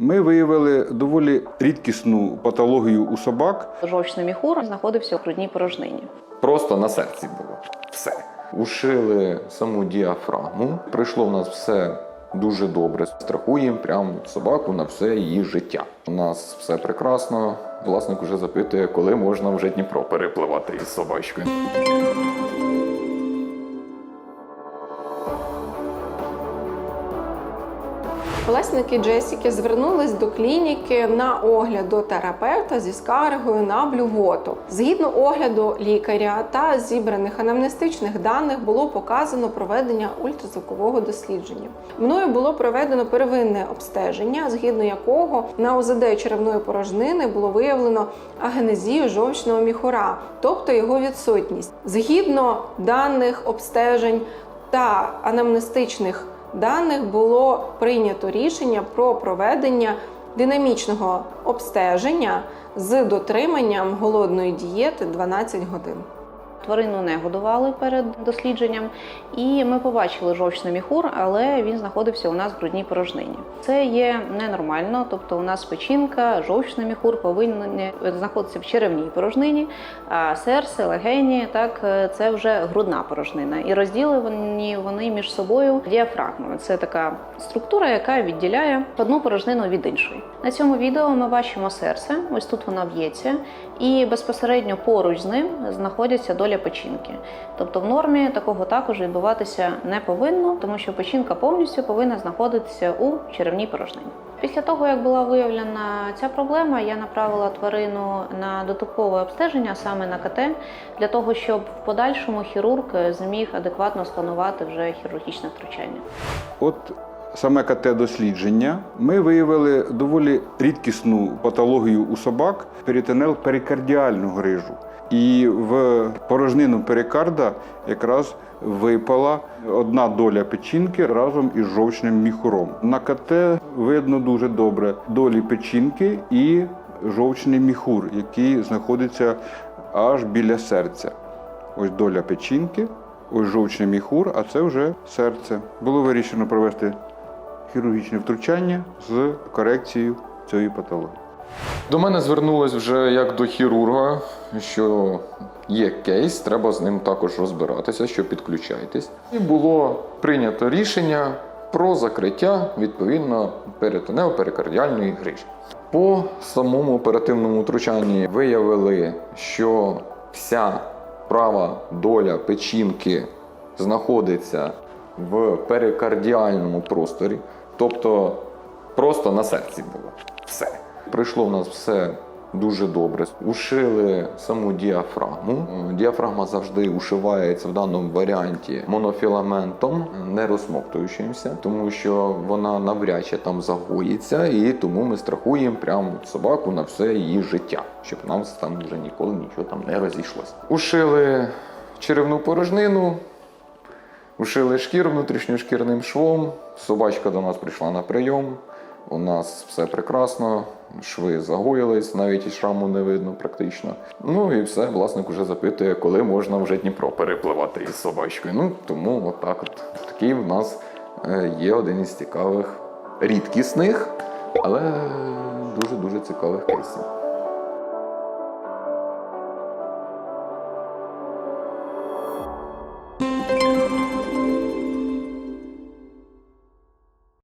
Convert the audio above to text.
Ми виявили доволі рідкісну патологію у собак. Жовчний міхур знаходився у грудній порожнині. Просто на серці було все. Ушили саму діафрагму. Прийшло в нас все дуже добре. Страхуємо прямо собаку на все її життя. У нас все прекрасно. Власник уже запитує, коли можна вже Дніпро перепливати із собачкою. Власники Джесіки звернулись до клініки на огляд до терапевта зі скаргою на блювоту. Згідно огляду лікаря та зібраних анамнестичних даних було показано проведення ультразвукового дослідження. Мною було проведено первинне обстеження, згідно якого на ОЗД черевної порожнини було виявлено агенезію жовчного міхура, тобто його відсутність. Згідно даних обстежень та анамнестичних даних було прийнято рішення про проведення динамічного обстеження з дотриманням голодної дієти 12 годин. Тварину не годували перед дослідженням, і ми побачили жовчний міхур, але він знаходився у нас в грудній порожнині. Це є ненормально, тобто у нас печінка, жовчний міхур повинні знаходитися в черевній порожнині, а серце, легені, так е, це вже грудна порожнина. І розділені вони між собою діафрагмами. Це така структура, яка відділяє одну порожнину від іншої. На цьому відео ми бачимо серце. Ось тут воно б'ється, і безпосередньо поруч з ним знаходиться доля печінки. Тобто в нормі такого також відбуватися не повинно, тому що печінка повністю повинна знаходитися у черевній порожнині. Після того, як була виявлена ця проблема, я направила тварину на додаткове обстеження, саме на КТ, для того, щоб в подальшому хірург зміг адекватно спланувати вже хірургічне втручання. От саме КТ-дослідження ми виявили доволі рідкісну патологію у собак перитонел перикардіальну грижу. І в порожнину перикарда якраз випала одна доля печінки разом із жовчним міхуром. На КТ видно дуже добре долі печінки і жовчний міхур, який знаходиться аж біля серця. Ось доля печінки, ось жовчний міхур, а це вже серце. Було вирішено провести хірургічне втручання з корекцією цієї патології. До мене звернулись вже як до хірурга, що є кейс, треба з ним також розбиратися, що підключайтесь. І було прийнято рішення про закриття відповідно перитонео перикардіальної грижі. По самому оперативному втручанні виявили, що вся права доля печінки знаходиться в перикардіальному просторі, тобто просто на серці було все. Прийшло в нас все дуже добре. Ушили саму діафрагму. Е, Діафрагма завжди ушивається в даному варіанті монофіламентом, не розсмоктуючимся, тому що вона навряд чи там загоїться, і тому ми страхуємо прямо собаку на все її життя, щоб нам там вже ніколи нічого там не розійшлося. Ушили черевну порожнину. Ушили шкір внутрішньошкірним швом. Собачка до нас прийшла на прийом. У нас все прекрасно, шви загоїлись, навіть і шраму не видно практично. Ну і все, власник уже запитує, коли можна вже Дніпро перепливати із собачкою. Ну тому отак от. Такий в нас е, є один із цікавих, рідкісних, але дуже-дуже цікавих кейсів.